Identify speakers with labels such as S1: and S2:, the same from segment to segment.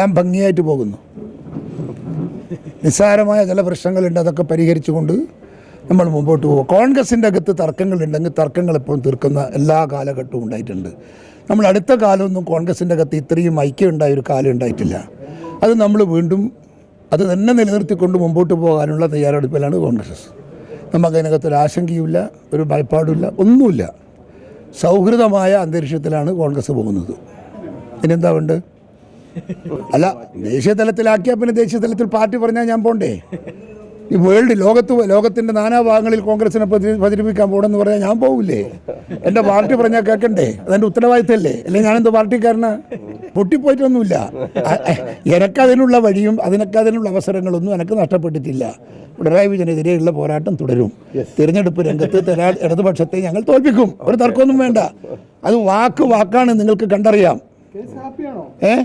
S1: ഞാൻ ഭംഗിയായിട്ട് പോകുന്നു. നിസ്സാരമായ ചില പ്രശ്നങ്ങളുണ്ട് അതൊക്കെ പരിഹരിച്ചുകൊണ്ട് നമ്മൾ മുമ്പോട്ട് പോകും. കോൺഗ്രസിന്റെ അകത്ത് തർക്കങ്ങളുണ്ടെങ്കിൽ തർക്കങ്ങൾ എപ്പോഴും തീർക്കുന്ന എല്ലാ കാലഘട്ടവും ഉണ്ടായിട്ടുണ്ട്. നമ്മൾ അടുത്ത കാലമൊന്നും കോൺഗ്രസിന്റെ അകത്ത് ഇത്രയും ഐക്യം ഉണ്ടായ ഒരു കാലം ഉണ്ടായിട്ടില്ല. അത് നമ്മൾ വീണ്ടും അത് തന്നെ നിലനിർത്തിക്കൊണ്ട് മുമ്പോട്ട് പോകാനുള്ള തയ്യാറെടുപ്പിലാണ് കോൺഗ്രസ്. നമുക്ക് അതിനകത്ത് ഒരു ആശങ്കയുമില്ല ഒരു ഭയപ്പാടുമില്ല ഒന്നുമില്ല. സൗഹൃദമായ അന്തരീക്ഷത്തിലാണ് കോൺഗ്രസ് പോകുന്നത്. ഇനിയെന്താ വേണ്ടത്? അല്ല ദേശീയ തലത്തിലാക്കിയാൽ പിന്നെ ദേശീയ തലത്തിൽ പാർട്ടി പറഞ്ഞാൽ ഞാൻ പോണ്ടേ? ഈ വേൾഡ് ലോകത്ത് ലോകത്തിന്റെ നാനാഭാഗങ്ങളിൽ കോൺഗ്രസിനെ പ്രചരിപ്പിക്കാൻ പോകണമെന്ന് പറഞ്ഞാൽ ഞാൻ പോകില്ലേ എന്റെ പാർട്ടി പറഞ്ഞാൽ കേൾക്കണ്ടേ അതെന്റെ ഉത്തരവാദിത്തമല്ലേ അല്ലെങ്കിൽ ഞാനെന്ത് പാർട്ടിക്കാരനാ? പൊട്ടിപ്പോയിട്ടൊന്നുമില്ല. എനക്കതിനുള്ള വഴിയും അതിനൊക്കെ അതിനുള്ള അവസരങ്ങളൊന്നും എനിക്ക് നഷ്ടപ്പെട്ടിട്ടില്ല. പിണറായി വിജയനെതിരെയുള്ള പോരാട്ടം തുടരും. തിരഞ്ഞെടുപ്പ് രംഗത്ത് തെരാ- ഇടതുപക്ഷത്തെ ഞങ്ങൾ തോൽപ്പിക്കും. ഒരു തർക്കമൊന്നും വേണ്ട. അത് വാക്ക് വാക്കാണ് നിങ്ങൾക്ക് കണ്ടറിയാം. ഏ?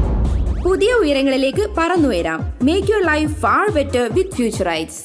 S2: പുതിയ ഉയരങ്ങളിലേക്ക് പറന്നുയരാം. Make your life far better with Futurites